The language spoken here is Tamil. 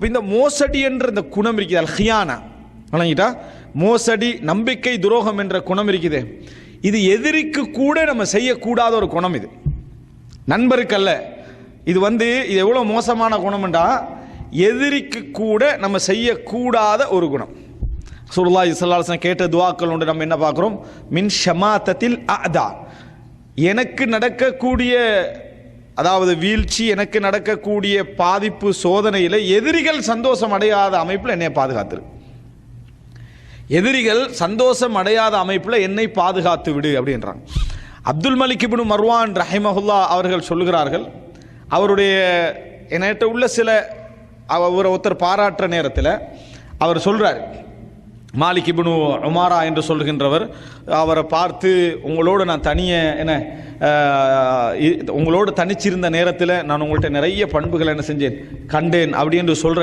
இப்ப இந்த மோசடி என்ற இந்த குணம் இருக்குது. அல் ஹியானா. வழங்கிட்டா மோசடி நம்பிக்கை துரோகம் என்ற குணம் இருக்குது. இது எதிரிக்கு கூட நம்ம செய்யக்கூடாத ஒரு குணம் இது. நண்பருக்கல்ல இது வந்து இது எவ்வளோ மோசமான குணம்டா? எதிரிக்கு கூட நம்ம செய்யக்கூடாத ஒரு குணம். சுருல்லா இஸ்லாசன் கேட்ட துவாக்கள் உண்டு. நம்ம என்ன பார்க்குறோம்? மின் ஷமாத்தத்தில் அதா எனக்கு நடக்கக்கூடிய அதாவது வீழ்ச்சி எனக்கு நடக்கக்கூடிய பாதிப்பு சோதனையில் எதிரிகள் சந்தோஷம் அடையாத அமைப்பில் என்னை பாதுகாத்துரு. எதிரிகள் சந்தோஷம் அடையாத அமைப்பில் என்னை பாதுகாத்து விடு அப்படின்றாங்க. அப்துல் மலிக் இப்னு மர்வான் ரஹிமஹுல்லா அவர்கள் சொல்லுகிறார்கள் அவருடைய என்கிட்ட உள்ள சில அவர் ஒருத்தர் பாராட்டுற நேரத்தில் அவர் சொல்கிறார் மாலிக் இபுனு உமாரா என்று சொல்கின்றவர் அவரை பார்த்து உங்களோடு நான் தனிய என்ன உங்களோடு தனிச்சிருந்த நேரத்தில் நான் உங்கள்கிட்ட நிறைய பண்புகளை என்ன செஞ்சேன் கண்டேன் அப்படி என்று சொல்ற